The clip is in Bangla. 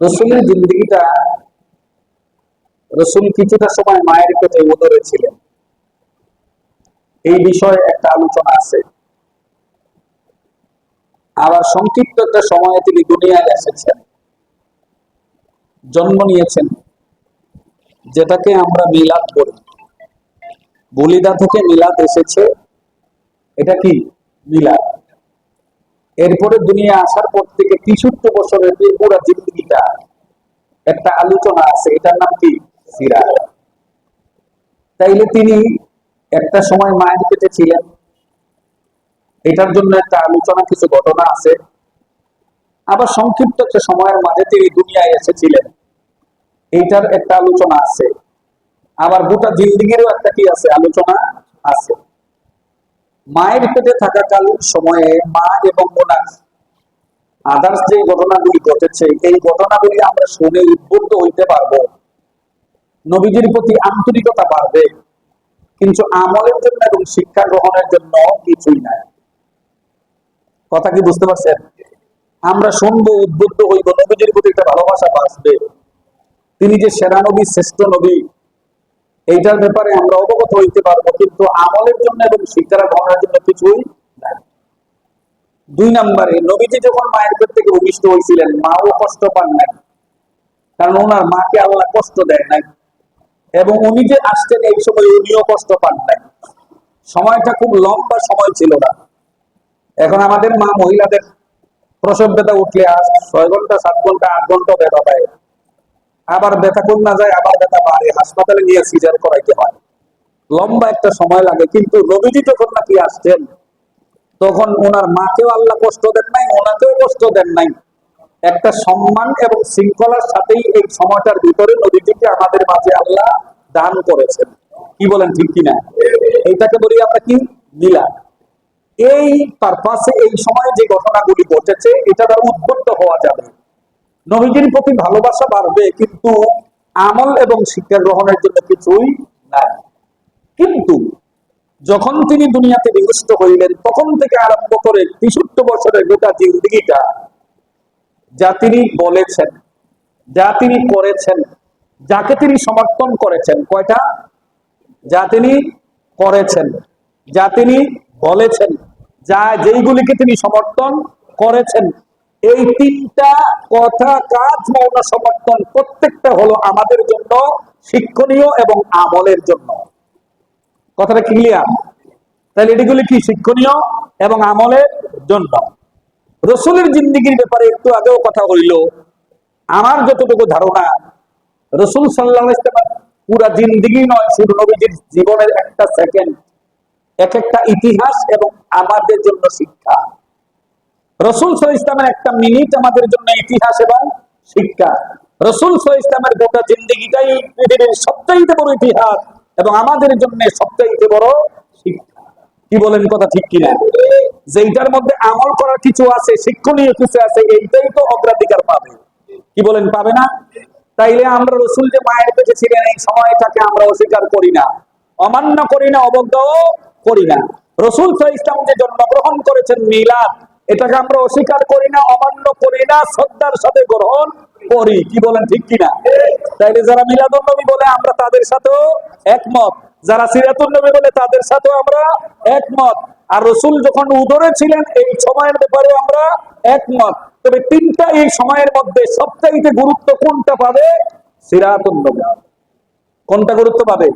রসুলের জিন্দগিটা, রসুল কিছুটা সময় মায়ের পেটে উদরে ছিলেন। এই বিষয়ে একটা আলোচনা আছে। আবার সংক্ষিপ্ত একটা সময়ে তিনি দুনিয়ায় এসেছেন। জন্ম নিয়েছেন, যেটাকে আমরা মিলাদ করি বলিদা থেকে মিলাদ এসেছে। এটা কি? মিলাদ। এরপরে দুনিয়া আসার পর থেকে তেষট্টি বছরের এই পুরো জিন্দগিটা একটা আলোচনা আছে, এটার নাম কি? সিরা তাইলে তিনি একটা সময় মায়ের পেটে ছিলেন। এটার জন্য একটা আলোচনা, কিছু ঘটনা আছে। আবার সংক্ষিপ্ত একটা সময়ের মাঝে তিনি দুনিয়ায় এসেছিলেন। এইটার একটা আলোচনা আছে। আবার গোটা জিন্দিগিরও একটা কি আছে? আলোচনা আছে। মায়ের পেটে থাকাকালীন সময়ে মা এবং ওনার আদার্স যে ঘটনাগুলি ঘটেছে, এই ঘটনাগুলি আমরা শুনে উদ্বুদ্ধ হইতে পারব। নবীজির প্রতি আন্তরিকতা বাড়বে, কিন্তু আমলের জন্য এবং শিক্ষা গ্রহণের জন্য কিছুই নাই। কথা কি বুঝতে পারছেন? আমরা শুনব, উদ্বুদ্ধ হইব, নবীজির প্রতি একটা ভালোবাসা বাঁচবে তিনি যে সেরা নবী, শ্রেষ্ঠ নবী এইটার ব্যাপারে আমরা অবগত হইতে পারব, কিন্তু আমলের জন্য এবং শিক্ষা গ্রহণের জন্য কিছুই দুই নম্বরে, নবীজি যখন মায়ের পেট থেকে ভূমিষ্ঠ হয়েছিলেন মাও কষ্ট পান নাই। কারণ ওনার মাকে আল্লাহ কষ্ট দেয় নাই। এবং উনি যে আসতেন এই সময় উনিও কষ্ট পান নাই। সময়টা খুব লম্বা সময় ছিল না। এখন আমাদের মা মহিলাদের প্রসব ব্যথা উঠলে আজ ছয় ঘণ্টা, সাত ঘণ্টা, আট ঘণ্টা ব্যথা পায়। আবার ব্যথা কোন না যায়, আবার ব্যথা বাড়ে। হাসপাতালে নিয়ে সিজার করাইতে হয়। লম্বা একটা সময় লাগে, কিন্তু রবিজি যখন নাকি আসছেন, তখন ওনার মাকেও আল্লাহ কষ্ট দেন নাই, ওনাকেও কষ্ট দেন নাই। একটা সম্মান এবং শৃঙ্খলার সাথেই এই সময়টার ভিতরে নদীটিকে আমাদের মাঝে আল্লাহ দান করেছেন। কি বলেন, ঠিক কিনা? এইটাকে বলি আমরা কি? মিলা এই পারপাসে এই সময়ে যে ঘটনাগুলি ঘটেছে, এটা দ্বারা উদ্বুদ্ধ হওয়া যাবে। নবীজির প্রতি ভালোবাসা বাড়বে, কিন্তু আমল এবং শিক্ষা গ্রহণের জন্য কিছুই নাই। কিন্তু যখন তিনি দুনিয়াতে বিভূষ্ট হইলেন, তখন থেকে আরম্ভ করে তেষট্টি বছরের গোটা জিন্দিগিটা যা তিনি বলেছেন, যা তিনি করেছেন, যাকে তিনি সমর্থন করেছেন, কয়টা? যা তিনি করেছেন, যা তিনি বলেছেন, যা যেইগুলিকে তিনি সমর্থন করেছেন এই তিনটা কথা কাজ মৌনা সমর্থন প্রত্যেকটা হলো আমাদের জন্য, শিক্ষণীয় এবং আমলের জন্য। কথাটা ক্লিয়ার তাহলে এটিগুলি কি শিক্ষণীয় এবং আমলের জন্য? রসুলের জিন্দিগির ব্যাপারে একটু আগেও কথা হইল। আমার যতটুকু ধারণা, রসুল সাল্লাহ পুরা জিন্দিগি নয়, শুধু নবীজির জীবনের একটা সেকেন্ড এক একটা ইতিহাস এবং আমাদের জন্য শিক্ষা। রসুল সাল ইসলামের একটা মিনিট আমাদের জন্য ইতিহাস এবং শিক্ষা। রসুল সাল ইসলামের গোটা জিন্দিগিটাই পৃথিবীর সবচাইতে বড় ইতিহাস এবং আমাদের জন্য সবচাইতে বড় শিক্ষা। কি বলেন কথা ঠিক কিনা? যেইটার মধ্যে আমল করার কিছু আছে, শিক্ষণীয় কিছু আছে, এইটাই তো অগ্রাধিকার পাবে। কি বলেন, পাবে না? তাইলে আমরা রসুল যে মায়ের পেটে ছিলেন, এই সময়টাকে আমরা অস্বীকার করি না। অমান্য করি না, অবজ্ঞাও করি না। রসুল সাল ইসলাম যে জন্মগ্রহণ করেছেন, মিলাদ এটাকে আমরা অস্বীকার করি না, অমান্য করি না, শ্রদ্ধার সাথে গ্রহণ করি। কি বলেন, ঠিক কিনা? তাইলে যারা মিলাদুল নবী বলে, আমরা তাদের সাথেও একমত। যারা সিরাতুল নবী বলে, তাদের সাথেও আমরা একমত। আর রসুল যখন উদরে ছিলেন, এই সময়ের ব্যাপারে আমরা একমত। তবে তিনটা এই সময়ের মধ্যে সবচাইতে গুরুত্ব কোনটা পাবে? সিরাতুল নবী। কোনটা গুরুত্ব পাবে?